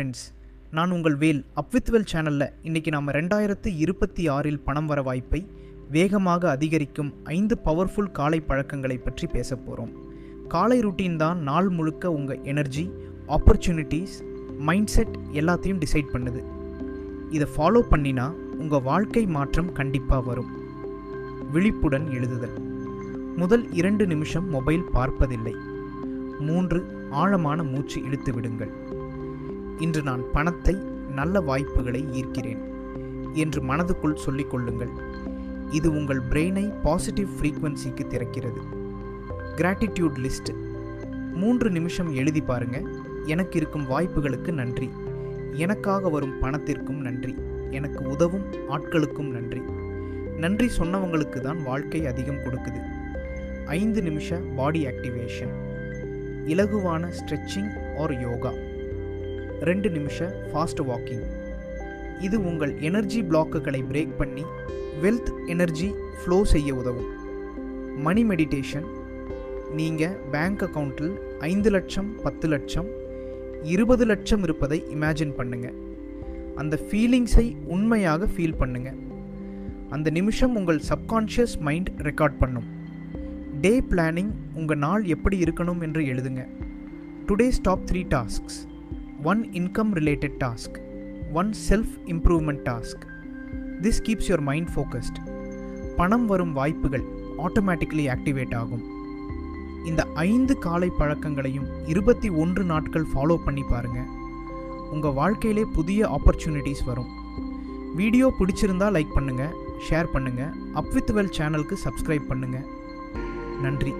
Friends நான் உங்கள் வேல் அப்வித்வெல் சேனலில் இன்றைக்கி நாம் ரெண்டாயிரத்து இருபத்தி ஆறில் பணம் வர வாய்ப்பை வேகமாக அதிகரிக்கும் ஐந்து பவர்ஃபுல் காலை பழக்கங்களை பற்றி பேச போகிறோம் காலை ருட்டீன் தான் நாள் முழுக்க உங்கள் எனர்ஜி ஆப்பர்ச்சுனிட்டிஸ் மைண்ட் செட் எல்லாத்தையும் டிசைட் பண்ணுது. இதை ஃபாலோ பண்ணினா உங்கள் வாழ்க்கை மாற்றம் கண்டிப்பாக வரும். விழிப்புடன் எழுதுதல். முதல் இரண்டு நிமிஷம் மொபைல் பார்ப்பதில்லை. மூன்று ஆழமான மூச்சு இழுத்து விடுங்கள். இன்று நான் பணத்தை நல்ல வாய்ப்புகளை ஈர்க்கிறேன் என்று மனதுக்குள் சொல்லிக் கொள்ளுங்கள். இது உங்கள் பிரெயினை பாசிட்டிவ் ஃப்ரீக்வன்சிக்கு திறக்கிறது. கிராட்டிடியூட் லிஸ்ட் மூன்று நிமிஷம் எழுதி பாருங்க. எனக்கு இருக்கும் வாய்ப்புகளுக்கு நன்றி. எனக்காக வரும் பணத்திற்கும் நன்றி. எனக்கு உதவும் ஆட்களுக்கும் நன்றி. நன்றி சொன்னவங்களுக்கு தான் வாழ்க்கை அதிகம் கொடுக்குது. ஐந்து நிமிஷ பாடி ஆக்டிவேஷன் இலகுவான ஸ்ட்ரெச்சிங் ஆர் யோகா ரெண்டு நிமிஷ ஃபாஸ்ட் வாக்கிங் இது உங்கள் எனர்ஜி பிளாக்குகளை பிரேக் பண்ணி வெல்த் எனர்ஜி ஃப்ளோ செய்ய உதவும். மணி மெடிடேஷன் நீங்கள் பேங்க் அக்கவுண்ட்டில் ஐந்து லட்சம் பத்து லட்சம் இருபது லட்சம் இருப்பதை இமேஜின் பண்ணுங்கள் அந்த ஃபீலிங்ஸை உண்மையாக ஃபீல் பண்ணுங்கள் அந்த நிமிஷம் உங்கள் சப்கான்ஷியஸ் மைண்ட் ரெக்கார்ட் பண்ணும். டே பிளானிங் உங்கள் நாள் எப்படி இருக்கணும் என்று எழுதுங்க. Today stop three tasks one income related task one self improvement task this keeps your mind focused பணம் வரும் வாய்ப்புகள் ஆட்டோமேட்டிக்கலி ஆக்டிவேட் ஆகும். இந்த ஐந்து காலை பழக்கங்களையும் இருபத்தி ஒன்று நாட்கள் ஃபாலோ பண்ணி பாருங்கள் உங்கள் வாழ்க்கையிலே புதிய ஆப்பர்ச்சுனிட்டிஸ் வரும். வீடியோ பிடிச்சிருந்தா லைக் பண்ணுங்கள் ஷேர் பண்ணுங்கள் அப்வித் வெல் சேனலுக்கு சப்ஸ்கிரைப் பண்ணுங்கள் நன்றி.